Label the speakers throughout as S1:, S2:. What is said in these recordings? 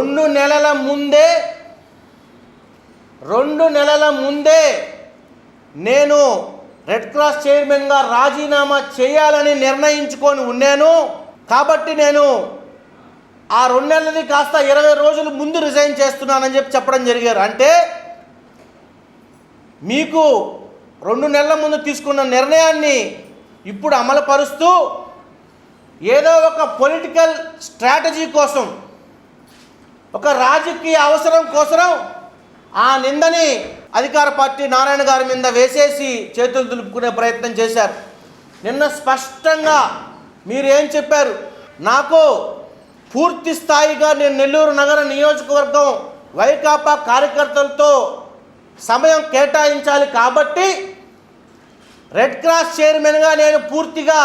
S1: రెండు నెలల ముందే రెండు నెలల ముందే నేను రెడ్ క్రాస్ చైర్మన్గా రాజీనామా చేయాలని నిర్ణయించుకొని ఉన్నాను. కాబట్టి నేను ఆ రెండు నెలలది కాస్త ఇరవై రోజులు ముందు రిజైన్ చేస్తున్నానని చెప్పి చెప్పడం జరిగారు. అంటే మీకు రెండు నెలల ముందు తీసుకున్న నిర్ణయాన్ని ఇప్పుడు అమలుపరుస్తూ ఏదో ఒక పొలిటికల్ స్ట్రాటజీ కోసం ఒక రాజకీయ అవసరం కోసరం ఆ నిందని అధికార పార్టీ నారాయణ గారి మీద వేసేసి చేతులు దులుపుకునే ప్రయత్నం చేశారు. నిన్న స్పష్టంగా మీరు ఏం చెప్పారు? నాకు పూర్తి స్థాయిగా నేను నెల్లూరు నగర నియోజకవర్గం వైకాపా కార్యకర్తలతో సమయం కేటాయించాలి కాబట్టి రెడ్ క్రాస్ చైర్మన్గా నేను పూర్తిగా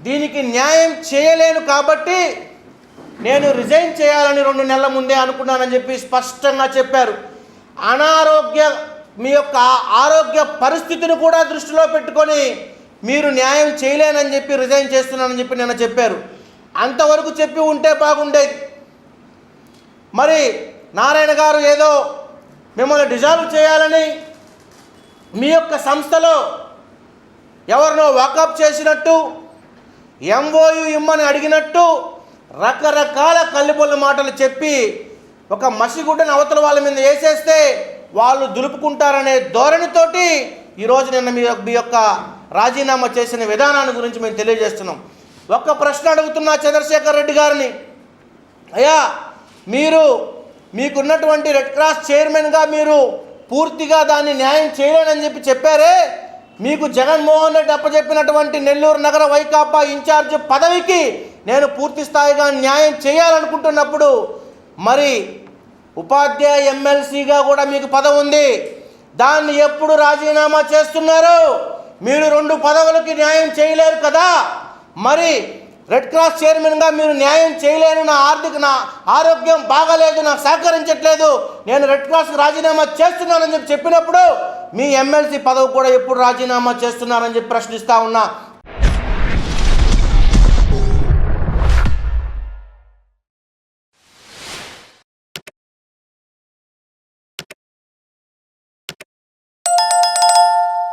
S1: దీనికి న్యాయం చేయలేను కాబట్టి నేను రిజైన్ చేయాలని రెండు నెలల ముందే అనుకున్నానని చెప్పి స్పష్టంగా చెప్పారు. అనారోగ్య మీ యొక్క ఆరోగ్య పరిస్థితిని కూడా దృష్టిలో పెట్టుకొని మీరు న్యాయం చేయలేనని చెప్పి రిజైన్ చేస్తున్నానని చెప్పి నిన్న చెప్పారు. అంతవరకు చెప్పి ఉంటే బాగుండేది. మరి నారాయణ గారు ఏదో మిమ్మల్ని డిజాల్వ్ చేయాలని మీ యొక్క సంస్థలో ఎవరినో వాకప్ చేసినట్టు ఎంఓయు ఇమ్మని అడిగినట్టు రకరకాల కల్లిబొల్ల మాటలు చెప్పి ఒక మసిగుడ్డను అవతల వాళ్ళ మీద వేసేస్తే వాళ్ళు దులుపుకుంటారనే ధోరణితోటి ఈరోజు నిన్న మీ యొక్క- మీ యొక్క రాజీనామా చేసిన విధానాన్ని గురించి మేము తెలియజేస్తున్నాం. ఒక్క ప్రశ్న అడుగుతున్నా చంద్రశేఖర్ రెడ్డి గారిని. అయ్యా మీరు మీకున్నటువంటి రెడ్ క్రాస్ చైర్మన్గా మీరు పూర్తిగా దాన్ని న్యాయం చేయలేనని చెప్పి చెప్పారే. మీకు జగన్మోహన్ రెడ్డి అప్పచెప్పినటువంటి నెల్లూరు నగర వైకాపా ఇన్ఛార్జ్ పదవికి నేను పూర్తి స్థాయిగా న్యాయం చేయాలనుకుంటున్నప్పుడు మరి ఉపాధ్యాయ ఎమ్మెల్సీగా కూడా మీకు పదవి ఉంది. దాన్ని ఎప్పుడు రాజీనామా చేస్తున్నారు? మీరు రెండు పదవులకి న్యాయం చేయలేరు కదా? మరి రెడ్ క్రాస్ చైర్మన్గా మీరు న్యాయం చేయలేను నా ఆర్థిక నా ఆరోగ్యం బాగాలేదు నాకు సహకరించట్లేదు. నేను రెడ్ క్రాస్కి రాజీనామా చేస్తున్నానని చెప్పి చెప్పినప్పుడు మీ ఎమ్మెల్సీ పదవి కూడా ఎప్పుడు రాజీనామా చేస్తున్నారని చెప్పి ప్రశ్నిస్తా ఉన్నా.